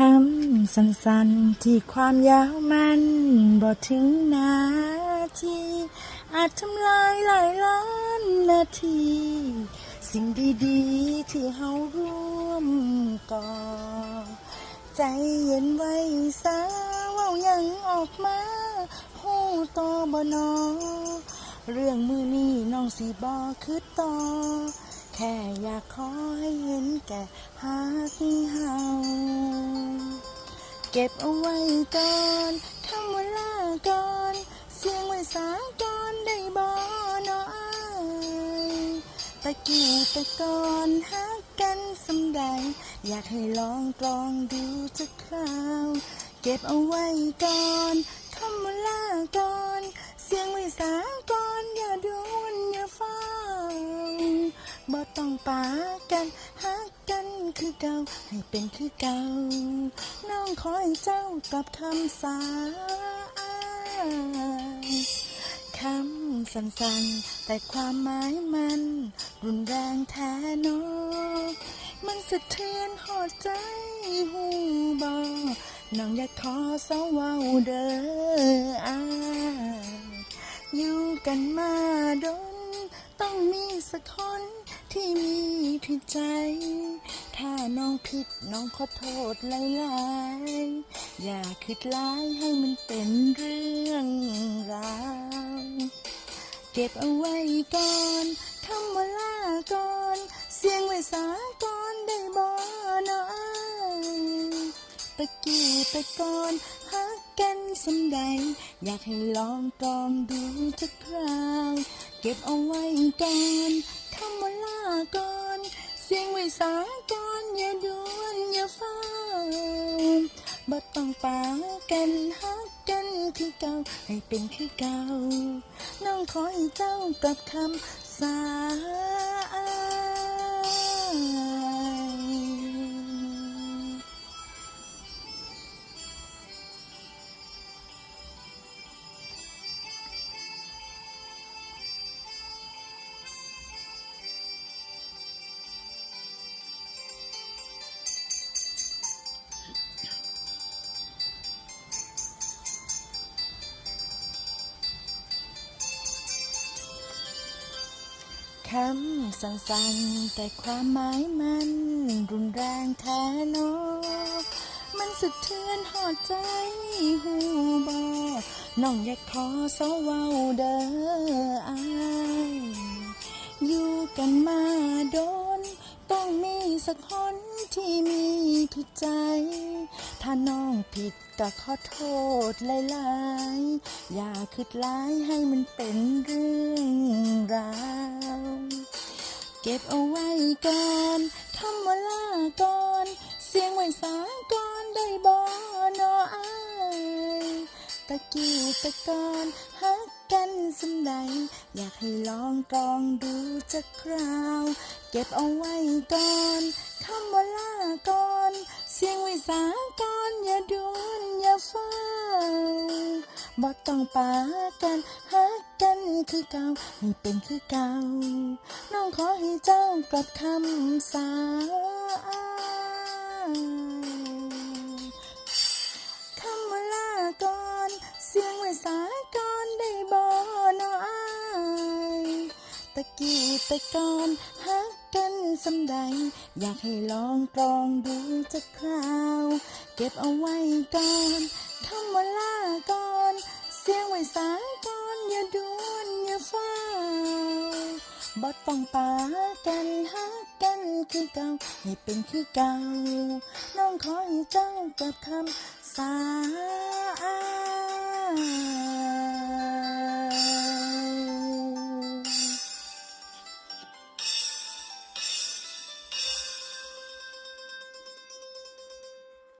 คำสั้นๆ ที่ความยาวมันบ่ถึงนาที อาจทำลายหลายล้านนาที สิ่งดีๆ ที่เฮาร่วมก่อ ใจเย็นไว้สาเว่ายังออกมาหูโตอบ่นอเรื่องมือนี้น้องสิบ่คือต่อ แค่อยากขอให้เห็นแก่ฮักเฮาเก็บเอาไว้ก่อนคำเวลาก่อนเสียงไว้สาก่อนได้บ่เนาะอ้ายตะกี้ตะก่อนฮักกันสำใด อยากให้ลองตรองดูจะคราว เก็บเอาไว้ก่อนคำเวลาก่อน เสียงไว้สาก่อนอย่าด่ ปากันฮักกันคือเก่าให้เป็นคือเก่าน้องขอให้เจ้ากับคำสาคำสั้นๆ แต่ความหมายมัน รุนแรงแท้นอมันสะเทือนหอดใจหูบอน้องอยากขอเสาเว้าเด้ออายอยู่กันมาดน ต้องมีสักคนที่มีผิดใจ ถ้าน้องผิดน้องขอโทษหลายๆ อย่าคิดร้ายให้มันเป็นเรื่องราวเก็บเอาไว้ก่อนคำว่าลาก่อน เสียงไว้สาก่อนได้บ่เนาะตะกี้ตะก่อน กันสำใด อยากให้ลองตรองดูจะคราว เก็บเอาไว้ก่อนคำว่าลาก่อน เสียงไว้สาก่อนอย่าด่วนอย่าฟ้าบ่ต้องปากันฮักกันคือเก่าให้เป็นคือเก่า น้องขอให้เจ้ากับคำสา คำสั้นๆ แต่ความหมายมัน รุนแรงแท้นอมันสะเทือนหอดใจหูบอน้องอยากขอเสาเว้าเด้ออายอยู่กันมาโดน ต้องมีสักคน ที่มีผิดใจ ถ้าน้องผิดก็ขอโทษหลายๆ อย่าคิดร้ายให้มันเป็นเรื่องราวเก็บเอาไว้ก่อนคำว่าลาก่อน เสียงไว้สาก่อนได้บ่เนาะอายตะกี้ตะก่อนฮัก กันสำใด อยากให้ลองตรองดูจะคราว เก็บเอาไว้ก่อนคำว่าลาก่อน เสียงว้สาก่อนอย่าด่วนอย่าฟ้าวบ่ต้องปากันฮักกันคือเก่าให้เป็นคือเก่า น้องขอให้เจ้ากลับคำสา กี้แต่ก่อนฮักกันสำใด อยากให้ลองกรองดูจะคราว เก็บเอาไว้ก่อนทำเวลาก่อน เสียงไว้สายก่อนอย่าด่วนอย่าเฝ้าบอดต้องปากันฮักกันคือเก่าให้เป็นคือเก่า น้องขอให้เจ้ากับคำสา